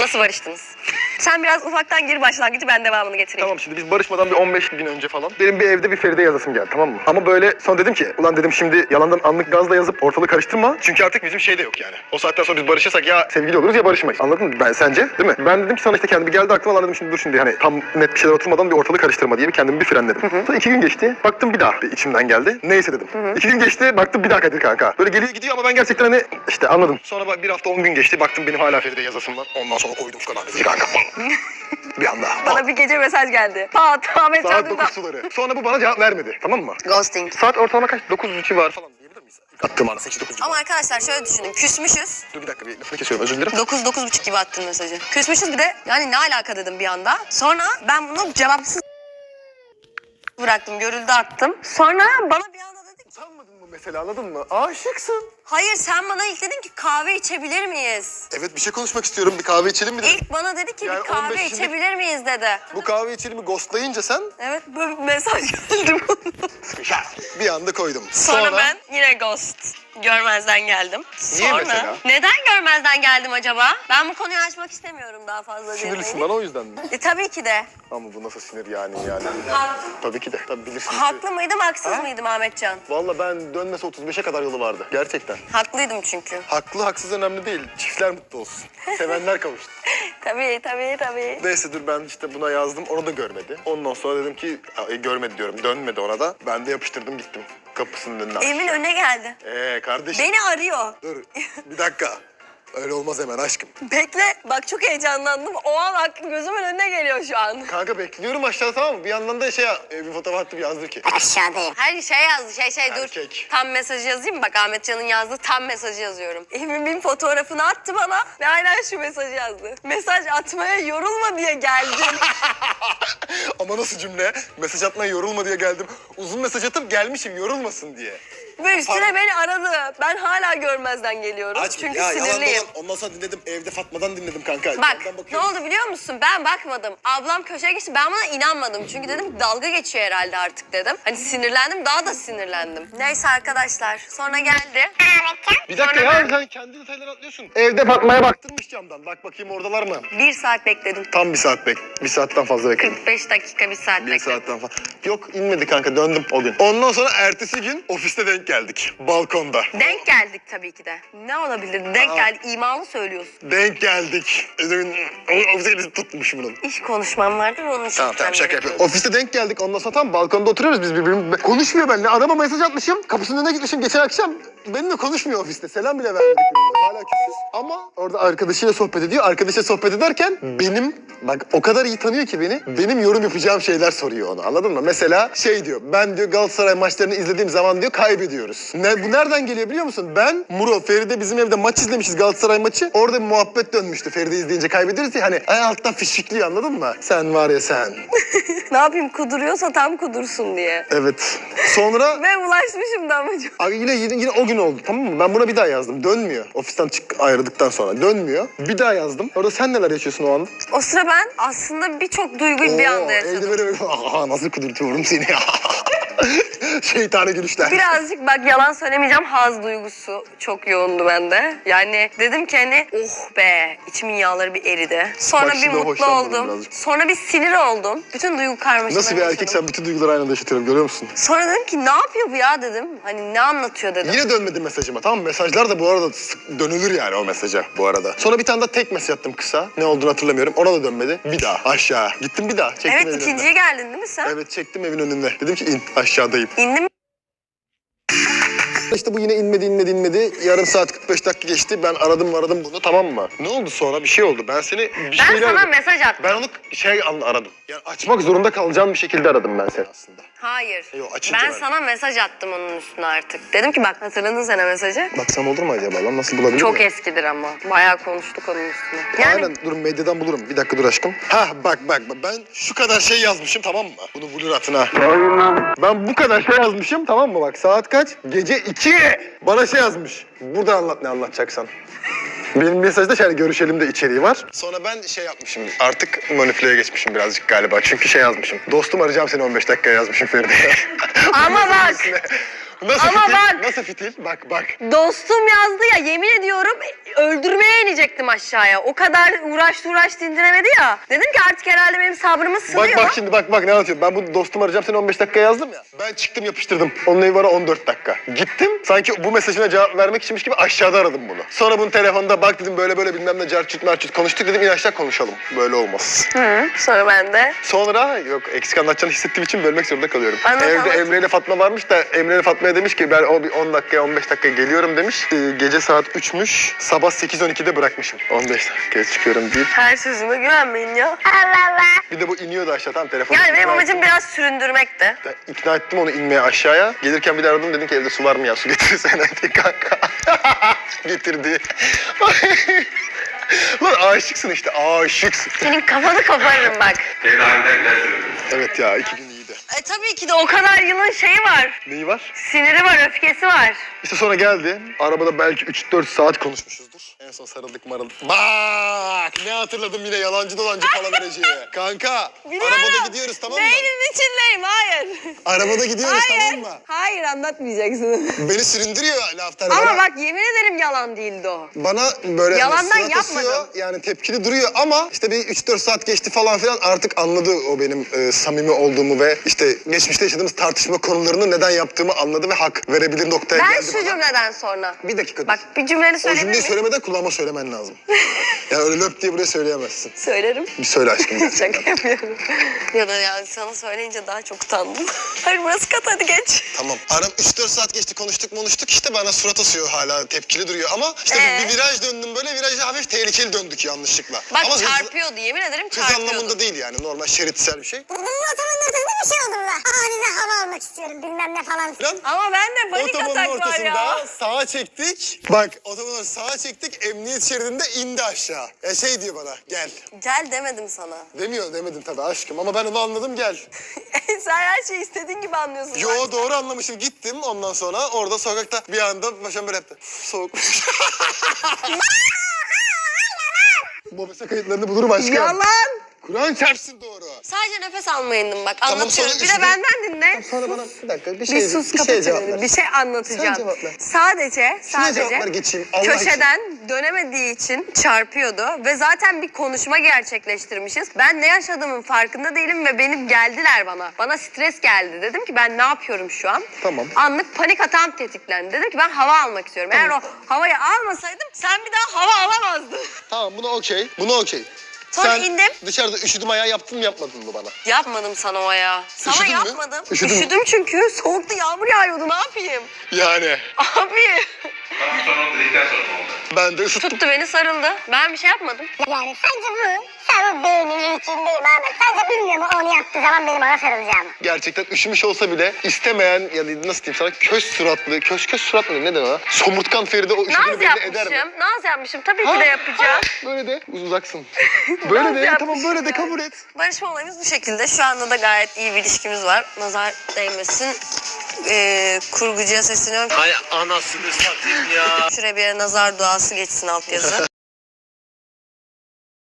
Nasıl barıştınız? Sen biraz ufaktan gir başlangıcı ben devamını getireyim. Tamam şimdi biz barışmadan bir 15 gün önce falan benim bir evde bir Feride yazasım geldi tamam mı? Ama böyle son dedim ki ulan dedim şimdi yalandan anlık gazla yazıp ortalığı karıştırma. Çünkü artık bizim şey de yok yani. O saatten sonra biz barışırsak ya sevgili oluruz ya barışmayız. Anladın mı? Ben sence değil mi? Ben dedim ki sana işte kendi bir geldi aklıma lan dedim şimdi dur şimdi hani tam net bir şeyler oturmadan bir ortalığı karıştırma diye bir kendimi bir frenledim. Sonra iki gün geçti. Baktım bir daha bir içimden geldi. Neyse dedim. İki gün geçti baktım bir daha Kadir kanka. Böyle geliyor gidiyor ama ben gerçekten hani işte anladım. Sonra bak bir hafta on gün geçti. Baktım benim hala Feride yazasım var. Ondan sonra koydum şu kadar kanka. bir anda. Bana bir gece mesaj geldi. Pat Ahmet Saat Can'ın 9 suları. Sonra bu bana cevap vermedi. Tamam mı? Ghosting. Saat ortalama kaç? 9 civarı falan diyebilir miyiz? Attığım ana 8 9 Ama arkadaşlar şöyle düşünün. Küsmüşüz. Dur bir dakika bir lafını kesiyorum özür dilerim. 9 buçuk gibi attın mesajı. Küsmüşüz bir de yani ne alaka dedim bir anda. Sonra ben bunu cevapsız bıraktım. Görüldü attım. Sonra bana bir anda dedi ki Sanmadın mı mesela anladın mı? Aşıksın. hayır sen bana ilk dedin ki kahve içebilir miyiz? Evet bir şey konuşmak istiyorum. Bir kahve içelim mi? dedim. İlk bana dedi ki Yani bir kahve 15 şimdi- içebilir miyiz dedi. Bu kahve içelim mi ghostlayınca sen Evet böyle bir mesaj geldi bana. bir anda koydum. Sonra, ben yine ghost görmezden geldim. Niye Sonra mesela? neden görmezden geldim acaba? Ben bu konuyu açmak istemiyorum daha fazla. Sinirlisin bana o yüzden mi? E, tabii ki de. Ama bu nasıl sinir yani yani. Tabii ki de. Tabii bilirsin. Haklı mıydım haksız mıydım Ahmetcan? Valla ben dönmese 35'e kadar yolu vardı. Gerçekten. Haklıydım çünkü. Haklı haksız önemli değil. Çiftler mutlu olsun. Sevenler kavuştu. Tabii tabii tabii. Neyse dur ben işte buna yazdım. Onu da görmedi. Ondan sonra dedim ki e, görmedi diyorum. Dönmedi ona da. Ben de yapıştırdım gittim. Kapısının önüne. Evimin önüne geldi. Eee kardeşim. Beni arıyor. Dur bir dakika. Öyle olmaz hemen aşkım. Bekle. Bak çok heyecanlandım. O an aklım gözümün önüne geliyor şu an. Kanka bekliyorum aşağıda tamam mı? Bir yandan da şey e, bir fotoğraf attı bir yazdı ki. Aşağıdayım. Her şey yazdı. Şey şey dur. Erkek. Tam mesajı yazayım mı? Bak Ahmetcan'ın yazdığı tam mesajı yazıyorum. Evimin fotoğrafını attı bana ve aynen şu mesajı yazdı. Mesaj atmaya yorulma diye geldim. Ama nasıl cümle? Mesaj atmaya yorulma diye geldim. Uzun mesaj atıp gelmişim yorulmasın diye. Ve üstüne beni aradı. Ben hala görmezden geliyorum. Aç Çünkü ya, yalan sinirliyim. dolan. Ondan sonra dinledim. Evde Fatma'dan dinledim kanka. Bak ne bakıyorum. oldu biliyor musun? Ben bakmadım. Ablam köşeye geçti. Ben buna inanmadım. Çünkü dedim dalga geçiyor herhalde artık dedim. Hani sinirlendim daha da sinirlendim. Neyse arkadaşlar sonra geldi. Bir dakika Sonra ya ben- sen kendi detayları atlıyorsun. Evde Fatma'ya baktırmış camdan. Bak bakayım oradalar mı? Bir saat bekledim. Tam bir saat bek. Bir saatten fazla bekledim. 45 dakika bir saat Bir bekledim. saatten fazla. Yok inmedi kanka döndüm o gün. Ondan sonra ertesi gün ofiste denk geldik. Balkonda. Denk geldik tabii ki de. Ne olabilir? Denk Aa. geldik. İmalı söylüyorsun. Denk geldik. Ofiste elini tutmuş bunun. İş konuşmam vardı ve onun için Tamam tamam şaka yapıyorum. Ofiste denk geldik ondan sonra tam balkonda oturuyoruz biz birbirimize. Konuşmuyor benimle. Adama mesaj atmışım. Kapısının önüne gitmişim geçen akşam. Benimle konuşmuyor ofiste. Selam bile vermedik birbirine. Hala küsüz. Ama orada arkadaşıyla sohbet ediyor. Arkadaşıyla sohbet ederken benim bak o kadar iyi tanıyor ki beni. Benim yorum yapacağım şeyler soruyor ona. Anladın mı? Mesela şey diyor. Ben diyor Galatasaray maçlarını izlediğim zaman diyor kaybediyoruz. Ne, bu nereden geliyor biliyor musun? Ben Muro, Feride bizim evde maç izlemişiz Galatasaray maçı. Orada bir muhabbet dönmüştü. Feride izleyince kaybederiz ya hani ay alttan fişfikliyor anladın mı? Sen var ya sen. Ne yapayım kuduruyorsa tam kudursun diye. Evet. Sonra Ve ulaşmışım da amacım. Abi yine, yine yine o gün oldu tamam mı? Ben buna bir daha yazdım. Dönmüyor. Ofisten çık ayrıldıktan sonra dönmüyor. Bir daha yazdım. Orada sen neler yaşıyorsun o anda? O sıra ben aslında birçok duyguyu bir anda yaşadım. böyle böyle aha nasıl kudurtuyorum seni ya. Şeytani gülüşler. Birazcık bak yalan söylemeyeceğim haz duygusu çok yoğundu bende. Yani dedim ki hani oh be içimin yağları bir eridi. Sonra Bak bir şimdi mutlu hoşlanmadım oldum. birazcık. Sonra bir sinir oldum. Bütün duygu karmaşalarını Nasıl bir erkek sen bütün duyguları aynı anda yaşatıyorum görüyor musun? Sonra dedim ki ne yapıyor bu ya dedim. Hani ne anlatıyor dedim. Yine dönmedi mesajıma tamam mı? Mesajlar da bu arada sık- dönülür yani o mesaja bu arada. Sonra bir tane de tek mesaj attım kısa. Ne olduğunu hatırlamıyorum. Ona da dönmedi. Bir daha aşağı. Gittim bir daha. Çektim Evet evin ikinciye geldin değil mi sen? Evet çektim evin önüne. Dedim ki in aşağıdayım. İndim İşte bu yine inmedi inmedi inmedi. Yarım saat 45 dakika geçti. Ben aradım aradım bunu tamam mı? Ne oldu sonra? Bir şey oldu. Ben seni bir ben şeyler sana aradım. mesaj attım. Ben onu şey aradım. Yani açmak zorunda kalacağım bir şekilde aradım ben seni aslında. Hayır. Yo, açınca ben sana mesaj attım onun üstüne artık. Dedim ki bak hatırladın sen mesajı. Baksam olur mu acaba lan? Nasıl bulabilir Çok miyim? eskidir ama. Bayağı konuştuk onun üstüne. Yani Aynen dur medyadan bulurum. Bir dakika dur aşkım. Ha bak bak bak. ben şu kadar şey yazmışım tamam mı? Bunu bulur atına. Ben bu kadar şey yazmışım tamam mı bak saat kaç? Gece 2. Bana şey yazmış. Burada anlat ne anlatacaksan. Benim mesajda şey görüşelim de içeriği var. Sonra ben şey yapmışım artık manipüleye geçmişim birazcık galiba. Çünkü şey yazmışım. Dostum arayacağım seni 15 dakika yazmışım Feride. Ama bak. Nasıl Ama fitil? bak. Nasıl fitil? Bak bak. Dostum yazdı ya yemin ediyorum öldürmeye inecektim aşağıya. O kadar uğraştı uğraştı indiremedi ya. Dedim ki artık herhalde benim sabrımı sınıyor. Bak bak şimdi bak bak ne anlatıyorum. Ben bu dostumu arayacağım seni 15 dakika yazdım ya. Ben çıktım yapıştırdım. Onun evi var 14 dakika. Gittim sanki bu mesajına cevap vermek içinmiş gibi aşağıda aradım bunu. Sonra bunu telefonda bak dedim böyle böyle bilmem ne carçut marçut konuştuk dedim in aşağı konuşalım. Böyle olmaz. Hı, sonra ben de Sonra yok eksik anlatacağını hissettiğim için bölmek zorunda kalıyorum. Anlat, Evde anlat. Emre ile Fatma varmış da Emre ile Fatma'ya demiş ki ben o bir 10 dakikaya 15 dakika geliyorum demiş. Ee, gece saat 3'müş. Sabah 8.12'de bırakmışım. 15 dakikaya çıkıyorum deyip. her sözüme güvenmeyin ya. Bir de bu iniyordu aşağı tam telefon. Yani benim amacım biraz süründürmekti. Ben ikna ettim onu inmeye aşağıya. Gelirken bir de aradım dedim ki evde su var mı ya su getirsene diye kanka. Getirdi. Lan aşıksın işte aşıksın. Senin kafanı koparırım bak. Evet ya iki gün. E tabii ki de o kadar yılın şeyi var. Neyi var? Siniri var, öfkesi var. İşte sonra geldi. Arabada belki 3-4 saat konuşmuşuzdur. En son sarıldık marıldık. Bak ne hatırladım yine yalancı dolancı falan vereceği. Kanka arabada gidiyoruz tamam mı? Beynin içindeyim, hayır. Arabada gidiyoruz tamam mı? Hayır anlatmayacaksın. Beni süründürüyor laftan. Ama bana, bak yemin ederim yalan değildi o. bana böyle Yalandan surat asıyor, yapmadım. Yani tepkili duruyor ama işte bir 3-4 saat geçti falan filan artık anladı o benim e, samimi olduğumu ve işte geçmişte yaşadığımız tartışma konularını neden yaptığımı anladı ve hak verebilir noktaya Ben geldi şu bana. cümleden sonra. Bir dakika. Bak bir cümleni o söyleyebilir cümleyi miyim? söylemeden kulağıma söylemen lazım. ya öyle löp diye buraya söyleyemezsin. Söylerim. Bir söyle aşkım. Şaka yapıyorum. ya da yani sana söyleyince daha çok utandım. Hayır burası kat hadi geç. Tamam. Aram 3-4 saat geçti konuştuk konuştuk işte bana surat asıyor hala tepkili duruyor ama işte Ee? bir viraj döndüm böyle virajı hafif tehlikeli döndük yanlışlıkla. Bak ama hız- çarpıyordu yemin ederim Hız çarpıyordu. anlamında değil yani normal şeritsel bir şey. Bunun bir şey oldu burada. Aniden hava almak istiyorum bilmem ne falan. Ama ben de panik Otobanın atak var ortasında ya. sağa çektik. Bak otobanın sağa çektik emniyet şeridinde indi aşağı. Ya şey diyor bana gel. Gel demedim sana. Demiyor demedim tabii aşkım ama ben onu anladım gel. Sen her şeyi istediğin gibi anlıyorsun. Yo doğru anlamışım gittim ondan sonra orada sokakta bir anda başım böyle yaptı. Soğukmuş. Mobese kayıtlarını bulurum aşkım. Yalan. Kur'an çarpsın doğru. Sadece nefes almaya indim bak Tamam, anlatıyorum. sonra bir de üşüdün. benden dinle. Sonra bana bir dakika bir şey Bir sus bir şeye cevap ver. Bir şey anlatacağım. Sen cevap ver. Sadece, Şuna sadece cevap ver geçeyim, Allah köşeden dönemediği için çarpıyordu ve zaten bir konuşma gerçekleştirmişiz. Ben ne yaşadığımın farkında değilim ve benim geldiler bana. Bana stres geldi. Dedim ki ben ne yapıyorum şu an? Tamam. Anlık panik atağım tetiklendi. Dedim ki ben hava almak istiyorum. Eğer o havayı almasaydım sen bir daha hava alamazdın. Tamam buna okey. Buna okey. Sonra Sen indim. dışarıda üşüdüm ayağı yaptın mı yapmadın mı bana? Yapmadım sana o ya. Sana Üşüdün mü? yapmadım. Üşüdün mü? Üşüdüm çünkü soğuktu yağmur yağıyordu ne yapayım? Yani. Abi Tamam sonra dedikten sonra? Ben de ısıttım. tuttu beni sarıldı. Ben bir şey yapmadım. Yani sence bu sen bu beyninin içindeyim Ahmet. Sence bilmiyor mu onu yaptığı zaman benim ona sarılacağımı? Gerçekten üşümüş olsa bile istemeyen ya da nasıl diyeyim sana köş suratlı, köş köş suratlı mı? ne demek ha? Somurtkan Feride o üşüdüğünü Naz belli eder mi? yapmışım. Naz yapmışım. Tabii Ha, ki de yapacağım. ha, Böyle de uzaksın. Böyle Naz de tamam böyle de kabul et. Barışma olayımız bu şekilde. Şu anda da gayet iyi bir ilişkimiz var. Nazar değmesin. Ee, kurgucuya sesleniyorum. Hay anasını satayım ya. Şuraya bir yere nazar duası geçsin altyazı.